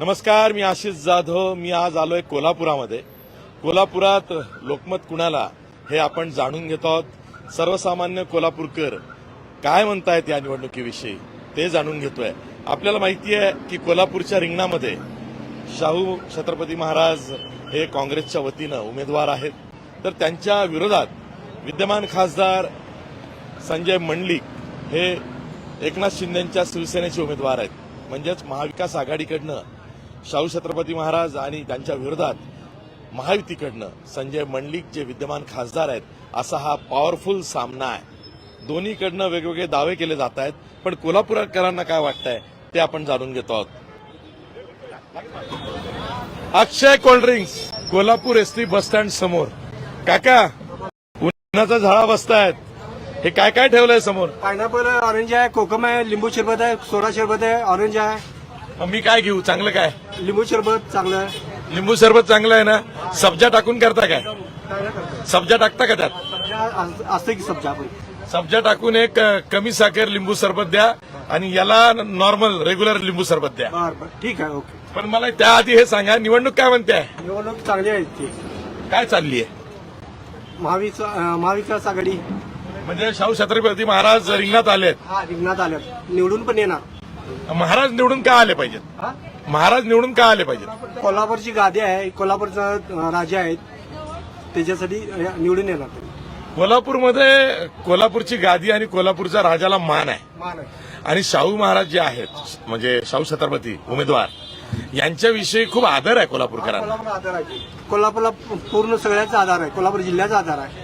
नमस्कार मी आशिष जाधव. मी आज आलोय कोल्हापुरामध्ये. कोल्हापुरात लोकमत कुणाला हे आपण जाणून घेतो आहोत. सर्वसामान्य कोल्हापूरकर काय म्हणतायत या निवडणुकीविषयी ते जाणून घेतोय. आपल्याला माहिती आहे की कोल्हापूरच्या रिंगणामध्ये शाहू छत्रपती महाराज हे काँग्रेसच्या वतीनं उमेदवार आहेत. तर त्यांच्या विरोधात विद्यमान खासदार संजय मंडलिक हे एकनाथ शिंदेच्या शिवसेनेचे उमेदवार आहेत. म्हणजेच महाविकास आघाडीकडनं शाहू छत्रपती महाराज आणि त्यांच्या विरोधात महायुतीकडनं संजय मंडलिक जे विद्यमान खासदार आहेत असा हा पॉवरफुल सामना आहे. दोन्हीकडनं वेगवेगळे दावे केले जात आहेत पण कोल्हापूरकरांना काय वाटतंय ते आपण जाणून घेतो आहोत. Akshay cold drinks Kolhapur ST bus stand समोर. काका उन्हाचा झाडा बसतायत. हे काय काय ठेवलंय समोर? पायनापल ऑरेंज आहे कोकम आहे लिंबू शरबत आहे सोडा शरबत आहे ऑरेंज आहे. मग मी काय घेऊ? चांगलं काय? लिंबू सरबत चांगलं आहे. लिंबू सरबत चांगलं आहे ना? सब्जा टाकून करता काय? करतो सब्जा टाकता का त्यात? सब्जा अस- असते की सब्जा आपण सब्जा टाकून एक अ, कमी साखर लिंबू सरबत द्या आणि याला नॉर्मल रेग्युलर लिंबू सरबत द्या. बरं बरं. ठीक आहे ओके. पण मला त्याआधी हे सांगा निवडणूक काय म्हणते? आहे? निवडणूक चांगली आहे ती काय चालली आहे? महाविकास अं, महाविकास आघाडी. म्हणजे शाहू छत्रपती महाराज रिंगणात आलेत. हा रिंगणात आल्यात निवडून पण येणार. महाराज निवडून का आले पाहिजेत? महाराज निवडून का आले पाहिजेत? कोल्हापूरची गादी आहे कोल्हापूरचा राजा आहेत. त्याच्यासाठी निवडून येणार. कोल्हापूरमध्ये कोल्हापूरची गादी आणि कोल्हापूरच्या राजाला मान आहे. आणि शाहू महाराज जे आहेत म्हणजे शाहू छत्रपती उमेदवार यांच्याविषयी खूप आदर आहे कोल्हापूरकरांना. कोल्हापूरला पूर्ण सगळ्याचा आधार आहे. कोल्हापूर जिल्ह्याचा आधार आहे.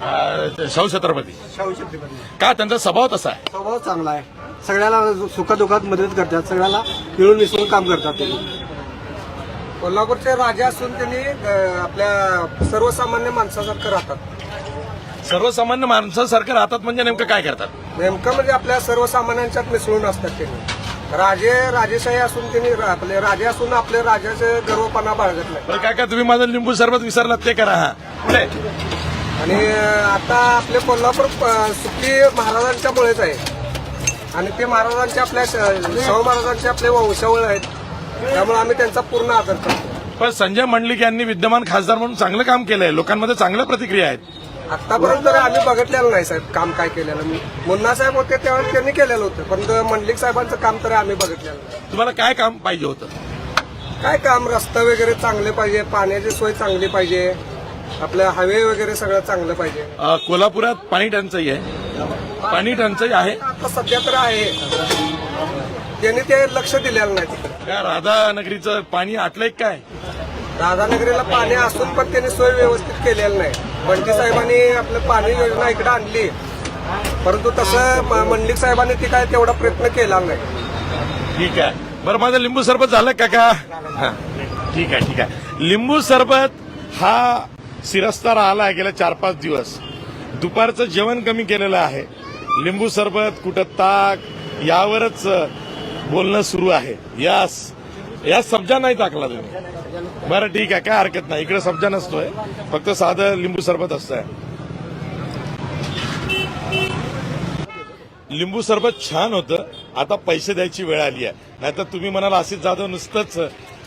शाहू छत्रपती. शाहू छत्रपती. का त्यांचा स्वभाव तसा आहे? स्वभाव चांगला आहे. सगळ्याला सुखदुःखात मदत करतात सगळ्याला मिळून मिसळून काम करतात ते. कोल्हापूरचे राजा असून त्यांनी आपल्या सर्वसामान्य माणसासारखं राहतात. सर्वसामान्य माणसासारखं राहतात म्हणजे नेमकं काय करतात? नेमकं म्हणजे आपल्या सर्वसामान्यांच्यात मिसळून असतात त्यांनी राजे राजेशाही असून त्यांनी रा- आपले राजे असून आपले राजाचे गर्वपणा बाळगत नाही. बरं काय काय तुम्ही माझं लिंबू सरबत विसरलात ते करा हा. आणि आता आपले कोल्हापूर सुखी महाराजांच्यामुळेच आहे. आणि ते महाराजांचे आपल्या शाहू महाराजांचे आपले वंशावळ आहेत. त्यामुळे आम्ही त्यांचा पूर्ण आदर करतो. पण संजय मंडलिक यांनी विद्यमान खासदार म्हणून चांगलं काम केलंय. लोकांमध्ये चांगल्या प्रतिक्रिया आहेत. आतापर्यंत तरी आम्ही बघितलेलं नाही साहेब काम काय केलेलं. मुन्ना साहेब होते त्यावेळेस त्यांनी केलेलं होतं. पण मंडलिक साहेबांचं काम तरी आम्ही बघितलेलं नाही. तुम्हाला काय काम पाहिजे होतं? काय काम? रस्ता वगैरे चांगले पाहिजे पाण्याची सोय चांगली पाहिजे. आपलं हवे वगैरे सगळं चांगलं पाहिजे. अ, कोल्हापुरात पाणी टंचाई आहे. पाणी टंचाई आहे. आता सध्या तर आहे. त्यांनी ते लक्ष दिलेलं नाही. तिकडे का राधानगरीचं पाणी आटलंय काय? राधानगरीला पाणी असून पण त्यांनी सोय व्यवस्थित केलेलं नाही. बंटी साहेबांनी आपलं पाणी योजना इकडे आणली. परंतु तसं म- मंडलिक साहेबांनी ती काय तेवढा प्रयत्न केला नाही. ठीक आहे. बरं माझं लिंबू सरबत झालं का का? हा. ठीक आहे ठीक आहे. लिंबू सरबत हा सिरस्ता राहिला आहे गेल्या चार पाच दिवस. दुपारचं जेवण कमी केलेलं आहे. लिंबू सरबत कुठं ताक यावरच बोलणं सुरू आहे. यास. या सब्जा नाही टाकला तुम्ही. बरं ठीक आहे. काय हरकत नाही. इकडे सब्जा नसतोय. फक्त साधं लिंबू सरबत असतंय. लिंबू सरबत छान होतं. आता पैसे द्यायची वेळ आली आहे. नाहीतर तुम्ही म्हणाल आशिष जाधव नुसतंच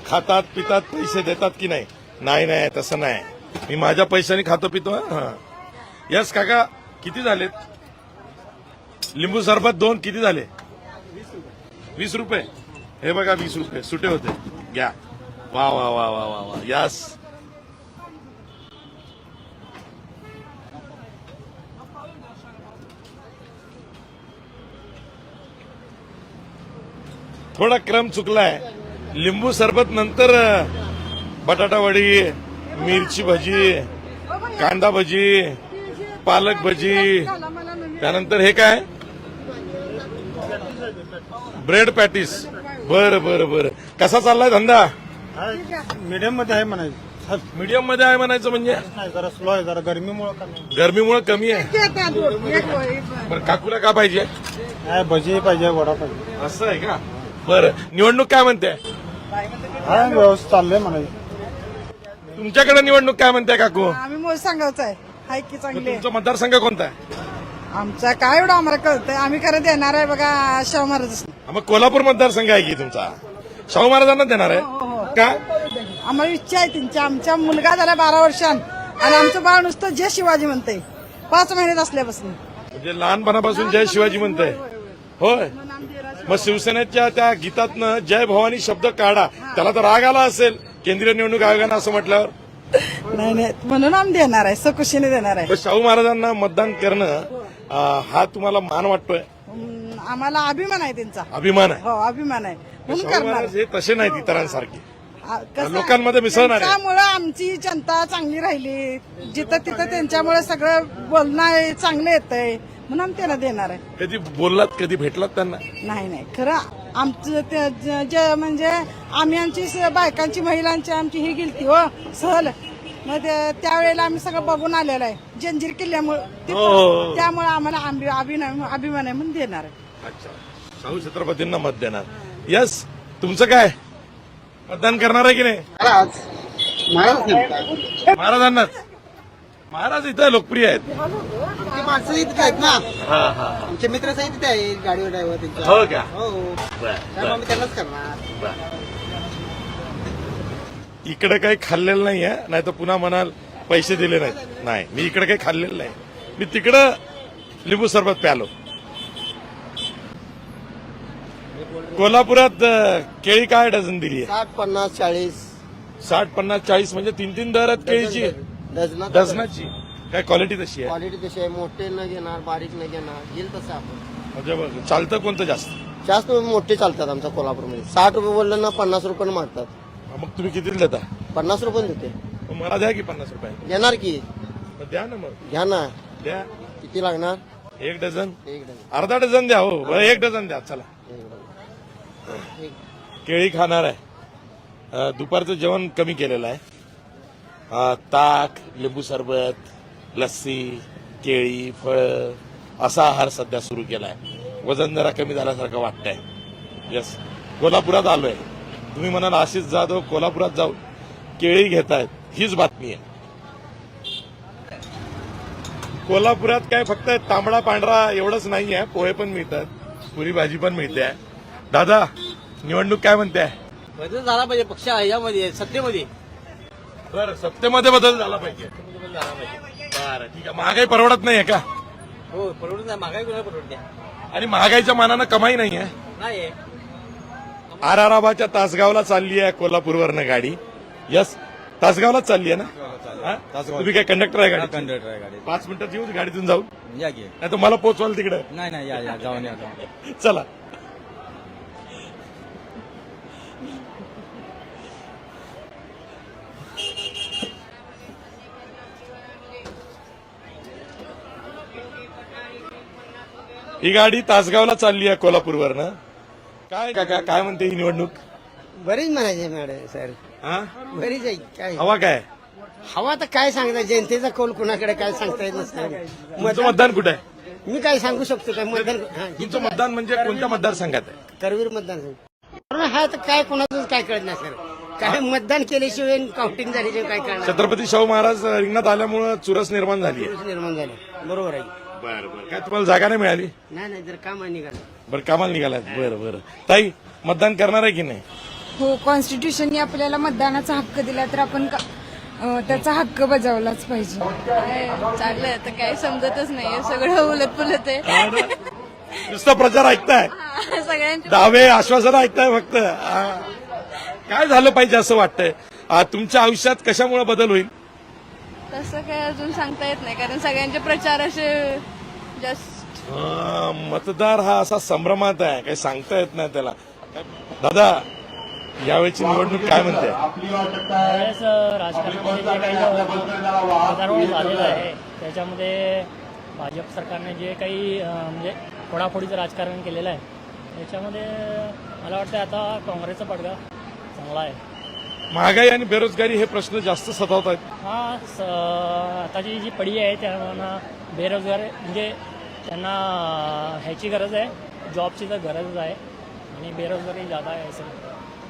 खातात पितात पैसे देतात की नाही? नाही नाही तसं नाही. मी माझ्या पैशाने खातो पितो हा यस काका किती झालेत? लिंबू सरबत दोन किती झाले? वीस रुपये. हे बघा वीस रुपये. सुटे होते. घ्या. वा वा वा वा वा वा. यस. थोडा क्रम चुकलाय. लिंबू सरबत नंतर बटाटा वडी मिरची भजी कांदा भजी पालक भजी. त्यानंतर हे काय? Bread patties. बर बर बर. कसा चाललाय धंदा? मीडियममध्ये आहे म्हणायचं. मीडियममध्ये आहे म्हणायचं म्हणजे? नाही जरा स्लो आहे जरा गरमीमुळे कमी गरमीमुळे कमी आहे? बरं काकूला का पाहिजे? आहे भजी पाहिजे वडा पाहिजे. असं आहे का? बरं. निवडणूक काय म्हणते? हा व्यवस्थित चाललंय म्हणायचं. तुमच्याकडे निवडणूक काय म्हणते काकू? आम्ही सांगायचं आहे. हाय की चांगले तुमचा मतदारसंघ कोणता आहे? आमचा काय एवढं आम्हाला कळतंय. आम्ही करत येणार आहे बघा शाहू महाराज. हा, मग कोल्हापूर मतदारसंघ आहे की तुमचा? शाहू महाराजांना देणार आहे? का? आम्हाला इच्छा आहे त्यांची. आमच्या मुलगा झाला बारा वर्षां आणि आमचं बाळ नुसतं जे शिवाजी म्हणतंय. पाच महिन्यात असल्यापासून. म्हणजे लहानपणापासून जय शिवाजी म्हणतंय. होय मग शिवसेनेच्या त्या गीतातनं जय भवानी शब्द काढा. त्याला तर राग आला असेल. केंद्रीय निवडणूक आयोगानं असं म्हटल्यावर? नाही नाही. म्हणून आम्ही देणार आहे सकुशीने देणार आहे. पण शाहू महाराजांना मतदान करणं अं, हा तुम्हाला मान वाटतोय? हम्म, आम्हाला अभिमान आहे त्यांचा. अभिमान आहे? हो अभिमान आहे. म्हणून शाहू करणार. महाराज हे तसे नाहीत इतरांसारखे. आ- कसं- लोकांमध्ये मिसळणार आहे. त्यामुळं आमची जनता चांगली राहिली. जिथं तिथं त्यांच्यामुळे सगळं बोलणं आहे, चांगलं येतंय म्हणून आम्ही त्यांना देणार आहे. कधी बोललात कधी भेटलात त्यांना? नाही नाही. खरं आमचं ते ज- म्हणजे आम्ही आमची स- बायकांची महिलांची आमची ही गेलती हो सहल. मग ते- त्यावेळेला आम्ही सगळं बघून आलेलं आहे. जंजीर किल्ल्यामुळे हो. त्यामुळे आम्हाला अभिनय अभिमान आहे म्हणून देणार आहे. अच्छा. शाहू छत्रपतींना मत देणार. यस तुमचं काय? मतदान करणार आहे की नाही? महाराजांनाच. महाराज इथं लोकप्रिय आहेत. माणसं इथे आहेत ना. आमचे मित्र सहित तिथे आहेत गाडीवर ड्रायव्हर त्यांच्या. हो का? हो. त्यामुळे आम्ही त्यांनाच करणार. इकडे काही खाल्लेलं नाहीये नाही तर पुन्हा म्हणाल पैसे दिले नाहीत. नाही मी इकडे काही खाल्लेलं नाही. मी तिकडं लिंबू सरबत प्यालो. कोल्हापुरात अं, केळी काय डझन दिली आहे साठ पन्नास चाळीस. साठ पन्नास चाळीस म्हणजे तीन तीन दर आहेत केळीची डझना डझनाची? काय क्वालिटी तशी आहे? क्वालिटी तशी आहे. मोठे न घेणार बारीक न घेणार. येईल तसं आपण. म्हणजे बघ, चालतं कोणतं जास्त? जास्त मोठे चालतात आमच्या कोल्हापूरमध्ये. साठ रुपये बोललं ना पन्नास रुपये मारतात मग तुम्ही किती देता? पन्नास रुपये देते. मग मला द्या की पन्नास रुपये. घेणार की? मग द्या ना मग. घ्या ना. द्या. किती लागणार? एक डझन? एक डझन. अर्धा डझन द्या हो. बरं एक डझन द्या. चला. एक डझन. एक. केळी खाणार आहे. अं, दुपारचं जेवण कमी केलेलं आहे. ताक लिंबू सरबत लस्सी केळी फळं असा आहार सध्या सुरू केलाय. वजन जरा कमी झाल्यासारखं वाटतंय. यस कोल्हापुरात आलोय. तुम्ही म्हणाल आशिष जाधव कोल्हापुरात जाऊन केळी घेत आहेत हीच बातमी आहे. कोल्हापुरात काय फक्त तांबडा पांढरा एवढंच नाही आहे पोहे पण मिळतात. पुरी भाजी पण मिळते. दादा निवडणूक काय म्हणते? बदल झाला पाहिजे. पक्ष यामध्ये सत्तेमध्ये. बरं सत्तेमध्ये बदल झाला पाहिजे. बरं ठीक आहे. महागाई परवडत नाहीये का? हो परवडून नाही. महागाई कोणाला परवडते आणि महागाईच्या मानानं कमाई नाहीये नाही आराराबाच्या तासगावला चालली आहे कोल्हापूरवरनं गाडी. यस तासगावलाच चालली आहे ना? हा? तुम्ही काय कंडक्टर आहे गाडी कंडक्टर आहे गाडी पाच मिनिटात येऊ गाडीतून जाऊन या की. नाही तर मला पोचवाल तिकडे. नाही नाही या या. जाऊन या जाऊन चला. ही गाडी तासगावला चालली आहे कोल्हापूरवरनं. काय काका काय म्हणते ही निवडणूक? बरीच म्हणायचे मॅडम सर. हा? बरीच आहे काय? हवा काय? हवा तर काय सांगता जनतेचा कौल कुणाकडे काय सांगता येत नसतं. तुमचं मतदान कुठे आहे? मी काय सांगू शकतो काय मतदान हा, तुमचं मतदान म्हणजे कोणत्या मतदारसंघात आहे? करवीर मतदान संघ. हा तर काय कोणाचंच काय कळत नाही सर. काय मतदान केल्याशिवाय काउंटिंग झाल्याशिवाय काय कळणार? छत्रपती शाहू महाराज रिंगणात आल्यामुळं चुरस निर्माण झाली आहे. निर्माण झालं बरोबर आहे. बरं बरं. काय तुम्हाला जागा नाही मिळाली? नाही नाही जर काम निघालं. बरं कामाला निघालाय बरं बरं. ताई मतदान करणार आहे की नाही? हो कॉन्स्टिट्यूशनने आपल्याला मतदानाचा हक्क दिला तर आपण का- अं, त्याचा हक्क बजावलाच पाहिजे. चाललंय आता काय समजतच नाहीये सगळं उलट पुलट आहे नुसतं प्रचार ऐकताय. सगळ्यांचे दावे आश्वासन ऐकताय फक्त. हा. काय झालं पाहिजे असं वाटतंय? आ, तुमच्या आयुष्यात कशामुळे बदल होईल? तसं काय अजून सांगता येत नाही कारण सगळ्यांचे प्रचार असे जस्ट मतदार हा असा संभ्रमात आहे. काही सांगता येत नाही त्याला. दादा यावेळची निवडणूक काय म्हणते? त्यावेळेस राजकारणामध्ये जे काही गदारोळ झालेलं आहे. त्याच्यामध्ये भाजप सरकारने जे काही अं, म्हणजे फोडाफोडीचं राजकारण केलेलं आहे. त्याच्यामध्ये मला वाटतं आता काँग्रेसचा पडगा चांगला आहे. महागाई आणि बेरोजगारी हे प्रश्न जास्त सतावत आहेत. हा स आताची जी पडी आहे त्यांना बेरोजगार म्हणजे त्यांना ह्याची गरज आहे जॉबची तर गरजच आहे आणि बेरोजगारी जादा आहे असं.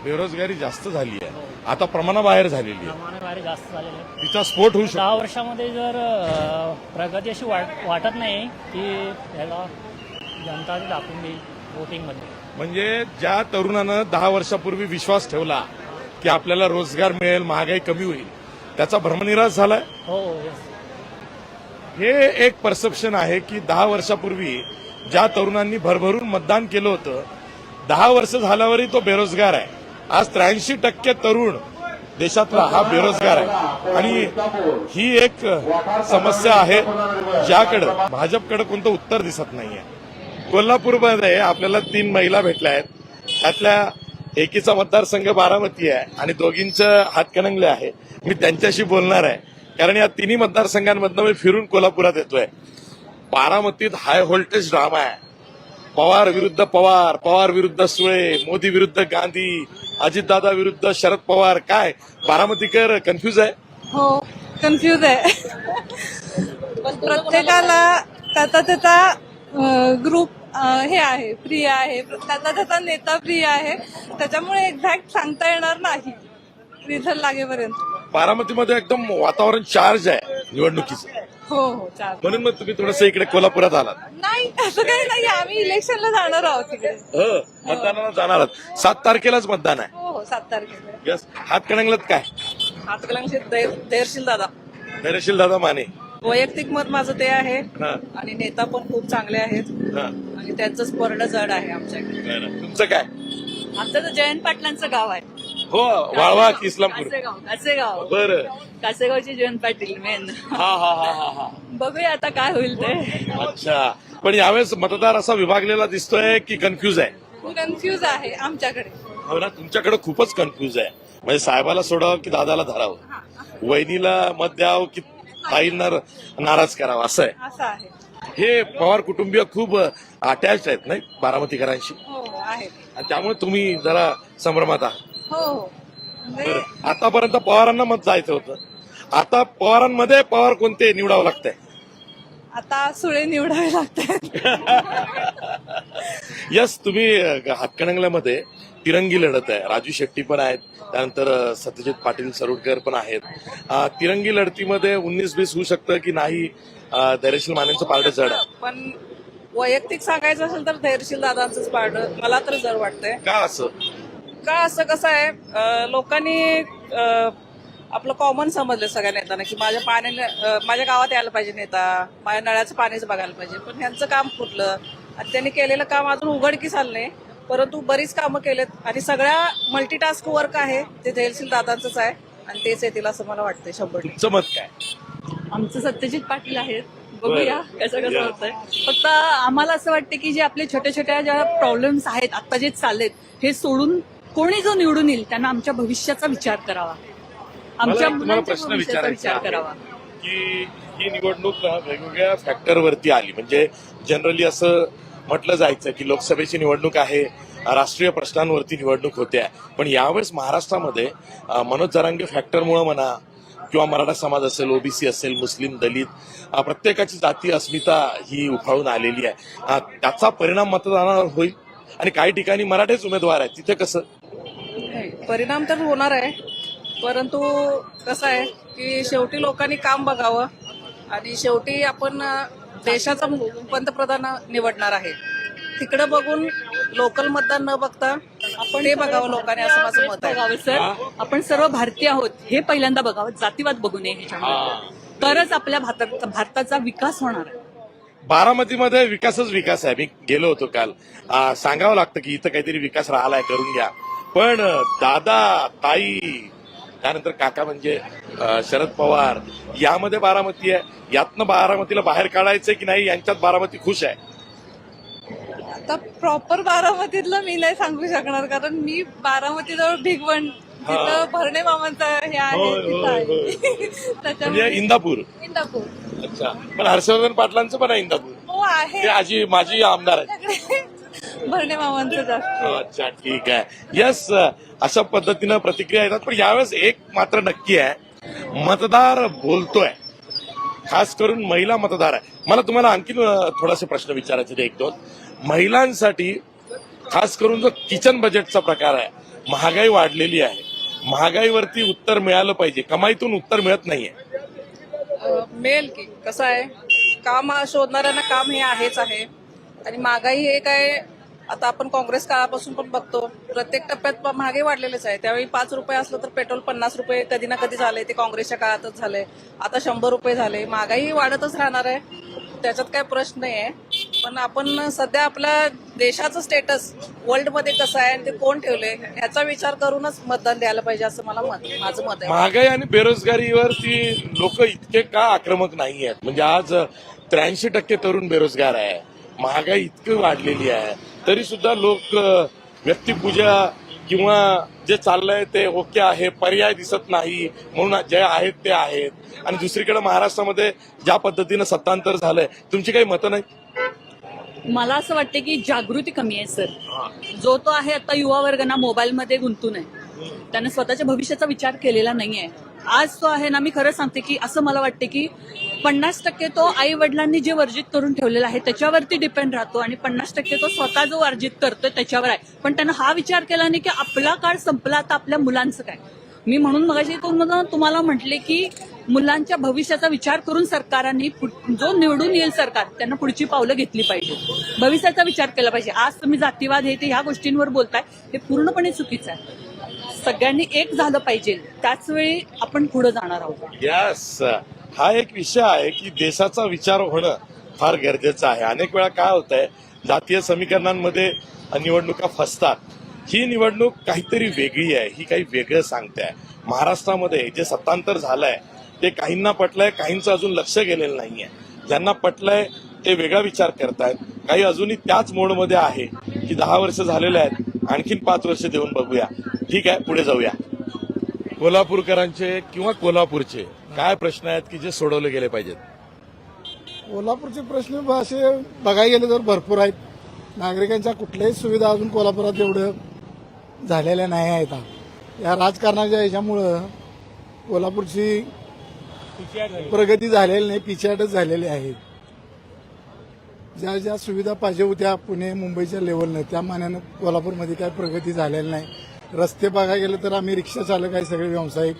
बेरोजगारी जास्त झाली आहे. आता प्रमाणाबाहेर झालेली आहे. प्रमाणाबाहेर जास्त झालेलं आहे. तिचा स्फोट होऊ शकतो. दहा वर्षामध्ये जर अ, प्रगती अशी वाट वाटत नाही की याला जनता दाखवून देईल वोटिंगमध्ये. म्हणजे ज्या तरुणानं दहा वर्षापूर्वी विश्वास ठेवला की आपल्याला रोजगार मिळेल महागाई कमी होईल त्याचा भ्रमनिराश झालाय? हो येस हे एक परसेप्शन आहे की दहा वर्षापूर्वी ज्या तरुणांनी भरभरून मतदान केलं होतं दहा वर्ष झाल्यावरही तो बेरोजगार आहे. आज त्र्याऐंशी टक्के तरुण देशातला हा बेरोजगार आहे. आणि ही एक समस्या आहे ज्याकडं भाजपकडे कोणतं उत्तर दिसत नाहीये. कोल्हापूरमध्ये आपल्याला तीन महिला भेटल्या आहेत. त्यातल्या एकीचा मतदारसंघ बारामती आहे आणि दोघींचं हातकणंगले आहे. मी त्यांच्याशी बोलणार आहे. कारण या तिन्ही मतदारसंघांमधनं मी फिरून कोल्हापुरात येतोय. बारामतीत हाय व्होल्टेज ड्रामा आहे. पवार विरुद्ध पवार पवार विरुद्ध सुळे मोदी विरुद्ध गांधी अजितदादा विरुद्ध शरद पवार काय? बारामतीकर कन्फ्यूज आहे? हो कन्फ्यूज आहे. प्रत्येकाला त्याचा त्याचा ग्रुप हे आहे प्रिय आहे. त्याचा त्याचा नेता प्रिय आहे. त्याच्यामुळे एक्झॅक्ट सांगता येणार नाही. रिझल्ट लागेपर्यंत. बारामतीमध्ये एकदम वातावरण चार्ज आहे निवडणुकीचं. हो हो चालेल म्हणून मग तुम्ही थोडस इकडे कोल्हापुरात आलात. नाही असं काही नाही आम्ही इलेक्शनला जाणार आहोत तिकडे हो मतदानाला जाणार आहात. सात तारखेलाच मतदान आहे. हो हो सात तारखेला. यस हातकणंगल्यात काय? हातकलांशी धैर्यशील दादा. धैर्यशील दादा माने. वैयक्तिक मत माझं ते आहे. हा, आणि नेता पण खूप चांगले आहेत. हा. आणि त्यांचं स्पर्ध जड आहे आमच्याकडे. तुमचं काय? आमचं तर जयंत पाटलांचं गाव आहे. हो वाळवा की इस्लामपूर. कासेगाव कासेगाव. बरं. कासेगावचे जयंत पाटील मेन हा हा हा हा हा. बघूया आता काय होईल ते. अच्छा. पण यावेळेस मतदार असा विभागलेला दिसतोय की कन्फ्यूज आहे? कन्फ्यूज आहे आमच्याकडे. हो ना तुमच्याकडे खूपच कन्फ्यूज आहे. म्हणजे साहेबाला सोडावं की दादाला धरावं? वहिनीला मत द्यावं की ताईंना नाराज करावं असं आहे? असं आहे. हे पवार कुटुंबीय खूप अटॅच आहेत नाही? बारामतीकरांशी. हो आहे आणि त्यामुळे तुम्ही जरा संभ्रमात आहात. हो. हो म्हणजे. आतापर्यंत पवारांना मत जायचं होतं. आता पवारांमध्ये पवार कोणते निवडावं लागतंय? आता सुळे निवडावे लागतात. यस तुम्ही अ, हातकणंगल्यामध्ये तिरंगी लढत आहे. राजू शेट्टी पण आहेत. त्यानंतर अ, सत्यजित पाटील सरोडकर पण आहेत. अ, तिरंगी लढतीमध्ये उन्नीस बीस होऊ शकतं की नाही? अ, धैर्यशील मानेंचं पारडं जड आहे. पण वैयक्तिक सांगायचं असेल तर धैर्यशील दादांचंच पारड. मला तर जर वाटतंय. का असं? का असं कसं आहे लोकांनी आपलं कॉमन समजलं सगळ्या नेत्यांना की माझ्या पाण्याने माझ्या गावात यायला पाहिजे नेता माझ्या नळ्याचं पाणीच बघायला पाहिजे. पण ह्यांचं काम फुटलं आणि त्यांनी केलेलं काम अजून उघडकीस आलं नाही परंतु बरीच कामं केलेत आणि सगळ्या मल्टीटास्क वर्क आहे ते धैर्यशील दादांचंच आहे आणि तेच येतील असं मला वाटतंय शंभर टक्के. तुमचं मत काय? आमचं सत्यजित पाटील आहेत. बघूया कसं कसं. होतंय. फक्त आम्हाला असं वाटतं की जे आपले छोट्या छोट्या ज्या प्रॉब्लेम्स आहेत आता जे चाललेत हे सोडून कोणी जो निवडून येईल त्यांना आमच्या भविष्याचा विचार करावा. आमच्या मुलांच्या भविष्याचा विचार करावा. की ही निवडणूक वेगवेगळ्या फॅक्टरवरती आली. म्हणजे जनरली असं म्हटलं जायचं की लोकसभेची निवडणूक आहे राष्ट्रीय प्रश्नांवरती निवडणूक होते. पण यावेळेस महाराष्ट्रामध्ये मनोज जरांगे फॅक्टरमुळे म्हणा किंवा मराठा समाज असेल ओबीसी असेल मुस्लिम दलित प्रत्येकाची जाती अस्मिता ही उफाळून आलेली आहे. त्याचा परिणाम मतदानावर होईल? आणि काही ठिकाणी मराठेच उमेदवार आहेत. तिथे कसं? परिणाम तर होणार आहे. परंतु कसं आहे की शेवटी लोकांनी काम बघावं आणि शेवटी आपण देशाचा पंतप्रधान निवडणार आहे. तिकडं बघून लोकल मतदान न बघता आपण हे बघावं लोकांनी असं माझं मत आहे. बघावं सर. आपण सर्व भारतीय आहोत हे पहिल्यांदा बघावं. जातीवाद बघू नये ह्याच्यामध्ये. तरच आपल्या भारतात भारताचा विकास होणार आहे. बारामतीमध्ये विकासच विकास आहे. मी गेलो होतो काल. आ, सांगावं लागतं की इथं काहीतरी विकास राहिलाय करून घ्या. पण दादा ताई त्यानंतर काका म्हणजे शरद पवार यामध्ये बारामती आहे. यातनं बारामतीला बाहेर काढायचंय की नाही यांच्यात बारामती खुश आहे. आता प्रॉपर बारामतीतलं मी नाही सांगू शकणार कारण मी बारामतीजवळ भिगवण तिथं भरणे मामांचं हे आहे म्हणजे त्याच्यामुळे इंदापूर. इंदापूर. अच्छा. पण हर्षवर्धन पाटलांचं पण आहे इंदापूर. हो आहे. आजी माझी आमदार आहे भरणे मामांचं जास्त अच्छा ठीक आहे. यस अशा पद्धतीनं प्रतिक्रिया येतात पण यावेळेस एक मात्र नक्की आहे. मतदार बोलतोय. खास करून महिला मतदार आहे. मला तुम्हाला आणखीन अ, थोडासे प्रश्न विचारायचे एक दोन. महिलांसाठी खास करून जो किचन बजेटचा प्रकार आहे महागाई वाढलेली आहे. महागाईवरती उत्तर मिळालं पाहिजे. कमाईतून उत्तर मिळत नाहीये. मिळेल की? कसं आहे? काम शोधणाऱ्यांना काम हे आहेच आहे. आणि महागाई हे काय आता आपण काँग्रेस काळापासून पण बघतो प्रत्येक टप्प्यात महागाई वाढलेलेच आहे. त्यावेळी पाच रुपये असलं तर पेट्रोल पन्नास रुपये कधी ना कधी झाले ते काँग्रेसच्या काळातच झाले आता शंभर रुपये झाले. महागाई वाढतच राहणार आहे. त्याच्यात काय प्रश्न नाही आहे पण आपण सध्या आपल्या देशाचं स्टेटस वर्ल्डमध्ये कसं आहे आणि ते कोण ठेवले ह्याचा विचार करूनच मतदान द्यायला पाहिजे असं मला मत माझं मत आहे. महागाई आणि बेरोजगारीवर ती लोक इतके का आक्रमक नाही आहेत म्हणजे आज त्र्याऐंशी टक्के तरुण बेरोजगार आहे. महागाई इतकी वाढलेली आहे. तरी सुद्धा लोक व्यक्तिपूजा किंवा जे चाललंय ते ओके आहे पर्याय दिसत नाही म्हणून जे आहेत ते आहेत. आणि दुसरीकडे महाराष्ट्रामध्ये ज्या पद्धतीनं सत्तांतर झालंय तुमची काही मतं नाही? मला असं वाटतं की जागृती कमी आहे सर. जो तो आहे आता युवा वर्ग ना मोबाईलमध्ये गुंतून आहे. त्याने स्वतःच्या भविष्याचा विचार केलेला नाहीये. आज तो आहे ना मी खरं सांगते की असं मला वाटते की पन्नास टक्के तो आई वडिलांनी जे वर्जित करून ठेवलेला आहे त्याच्यावरती डिपेंड राहतो आणि पन्नास टक्के तो स्वतः जो अर्जित करतोय त्याच्यावर आहे. पण त्यानं हा विचार केला नाही की आपला काळ संपला आता आपल्या मुलांचं काय? मी म्हणून मगाशी तुम्हाला म्हटले की मुलांच्या भविष्याचा विचार करून सरकारांनी जो निवडून येईल सरकार त्यांना पुढची पावलं घेतली पाहिजे. भविष्याचा विचार केला पाहिजे. आज तुम्ही जातीवाद हे ते ह्या गोष्टींवर बोलताय हे पूर्णपणे चुकीचं आहे. सगळ्यांनी एक झालं पाहिजे. त्याच वेळी आपण पुढे जाणार आहोत. हा एक विषय आहे की देशाचा विचार होणं फार गरजेचं आहे. अनेक वेळा काय होत आहे जातीय समीकरणांमध्ये निवडणुका फसतात. ही निवडणूक काहीतरी वेगळी आहे ही काही वेगळं सांगते आहे महाराष्ट्रामध्ये जे सत्तांतर झालंय ते काहींना पटलंय काहींचं अजून लक्ष गेलेलं नाहीये. ज्यांना पटलंय ते वेगळा विचार करतायत. काही अजूनही त्याच मोडमध्ये आहे की दहा वर्ष झालेले आहेत आणखीन पाच वर्ष देऊन बघूया. ठीक आहे पुढे जाऊया. कोल्हापूरकरांचे किंवा कोल्हापूरचे काय प्रश्न आहेत की जे सोडवले गेले पाहिजेत? कोल्हापूरचे प्रश्न असे बघायला गेले तर भरपूर आहेत. नागरिकांच्या कुठल्याही सुविधा अजून कोल्हापुरात एवढं झालेल्या नाही आहेत. या राजकारणाच्या याच्यामुळं कोल्हापूरची प्रगती झालेली नाही पिछाटच झालेली आहे. ज्या ज्या सुविधा पाहिजे होत्या पुणे मुंबईच्या लेवलनं त्या मानानं कोल्हापूरमध्ये काय प्रगती झालेली नाही. रस्ते बघायला गेलं तर आम्ही रिक्षा चालक आहे सगळे व्यावसायिक.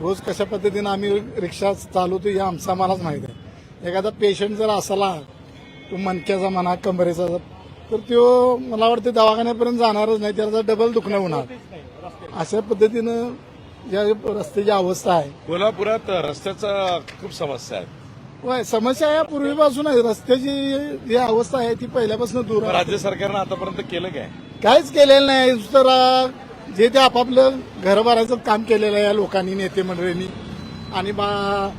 रोज कशा पद्धतीनं आम्ही रिक्षा चालवतो हे आमचा आम्हालाच माहीत आहे. एखादा पेशंट जर असला तो मणक्याचा म्हणा कमरेचा तर तो मला वाटतं दवाखान्यापर्यंत जाणारच नाही त्याचा डबल दुखणं होणार. अशा पद्धतीनं या रस्त्याची अवस्था आहे. कोल्हापुरात रस्त्याचा खूप समस्या आहेत होय समस्या या पूर्वीपासून आहे. रस्त्याची जी अवस्था आहे ती पहिल्यापासून दूर आहे. राज्य सरकारनं आतापर्यंत केलं काय? काहीच केलेलं नाही. तर जे ते आपापलं घर भरायचं काम केलेलं आहे या लोकांनी नेते मंडळींनी. आणि बा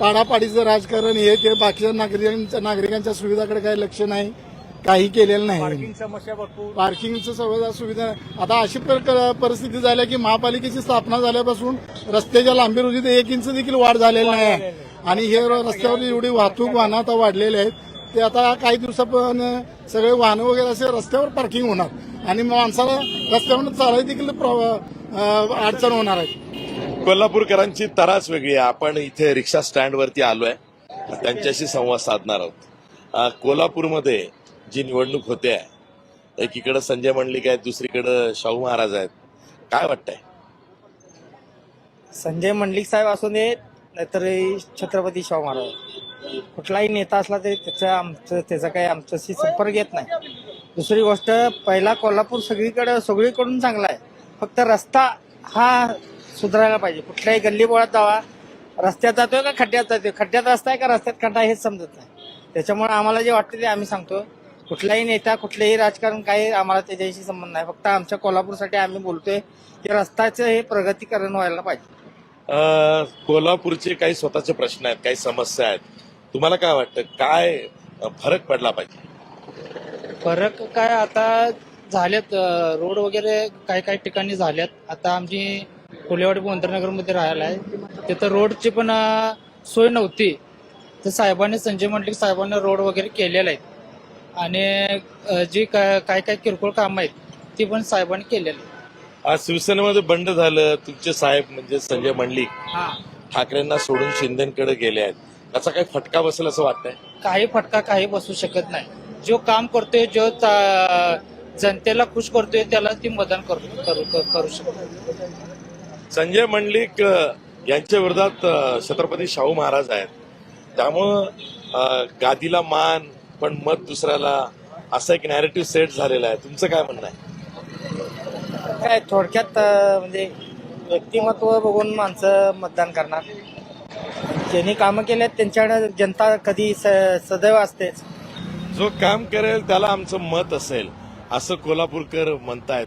पाडापाडीचं राजकारण हे ते बाकीच्या नागरिकांच्या नागरिकांच्या सुविधाकडे काही लक्ष नाही काही केलेलं नाही. पार्किंगचं सगळं सुविधा आता अशी पर- परिस्थिती झाली की महापालिकेची स्थापना झाल्यापासून रस्त्याच्या लांबी रुजीत एक इंच देखील वाढ झालेली नाही. आहे. आणि हे रस्त्यावर एवढी वाहतूक वाहनं आता वाढलेली आहेत ते आता काही दिवसापर्यंत सगळे वाहनं वगैरे असे रस्त्यावर पार्किंग होणार. आणि माणसाला रस्त्यावर चालायला देखील अडचण होणार आहे. कोल्हापूरकरांची तराच वेगळी आहे. आपण इथे रिक्षा स्टँडवरती आलोय. त्यांच्याशी संवाद साधणार आहोत. कोल्हापूरमध्ये जी निवडणूक होते आहे एकीकडे संजय मंडलिक आहेत दुसरीकडे शाहू महाराज आहेत. काय वाटतंय? संजय मंडलिक साहेब असू दे नाहीतर छत्रपती शाहू महाराज. कुठलाही नेता असला तरी त्याचा आमचं त्याचा काही आमच्याशी संपर्क येत नाही. दुसरी गोष्ट पहिला कोल्हापूर सगळीकडे सगळीकडून चांगला आहे. फक्त रस्ता हा सुधारायला पाहिजे. कुठल्याही गल्ली बोळात जावा. रस्त्यात जातोय का खड्ड्यात जातोय? खड्ड्यात रस्ता आहे का रस्त्यात खड्डा हेच समजत नाही. त्याच्यामुळे आम्हाला जे वाटतं ते आम्ही सांगतो. कुठलाही नेता कुठलेही राजकारण काही आम्हाला त्याच्याशी संबंध नाही. फक्त आमच्या कोल्हापूरसाठी आम्ही बोलतोय की रस्त्याचं हे प्रगतीकरण व्हायला पाहिजे. कोल्हापूरचे काही स्वतःचे प्रश्न आहेत काही समस्या आहेत. तुम्हाला काय वाटतं? काय फरक पडला पाहिजे? फरक काय आता झालेत अं, रोड वगैरे काही काही ठिकाणी झाल्यात आता आमची कोलेवाडी मध्ये राहायला आहे. तिथं रोडची पण सोय नव्हती. तर साहेबांनी संजय मंडलिक साहेबांनी रोड वगैरे केलेले आहेत. आणि जी काय काय काय किरकोळ कामं आहेत ती पण साहेबांनी केलेली. आज शिवसेनेमध्ये बंड झालं तुमचे साहेब म्हणजे संजय मंडलिक. ठाकरेंना सोडून शिंदेकडे गेले आहेत. त्याचा काही फटका बसेल असं वाटतंय? काही फटका काही बसू शकत नाही. जो काम करतोय जो जनतेला खुश करतोय त्याला ती मदत करू करू शकतो. संजय मंडलिक यांच्या विरोधात छत्रपती शाहू महाराज आहेत. त्यामुळं गादीला मान पण मत दुसऱ्याला असा एक नॅरेटिव्ह सेट झालेला आहे. तुमचं काय म्हणणं आहे? काय थोडक्यात म्हणजे व्यक्तिमत्व बघून माणसं मतदान करणार. ज्यांनी कामं केले त्यांच्याकडे जनता कधी स सदैव असतेच. जो काम करेल त्याला आमचं मत असेल असं कोल्हापूरकर म्हणतायत.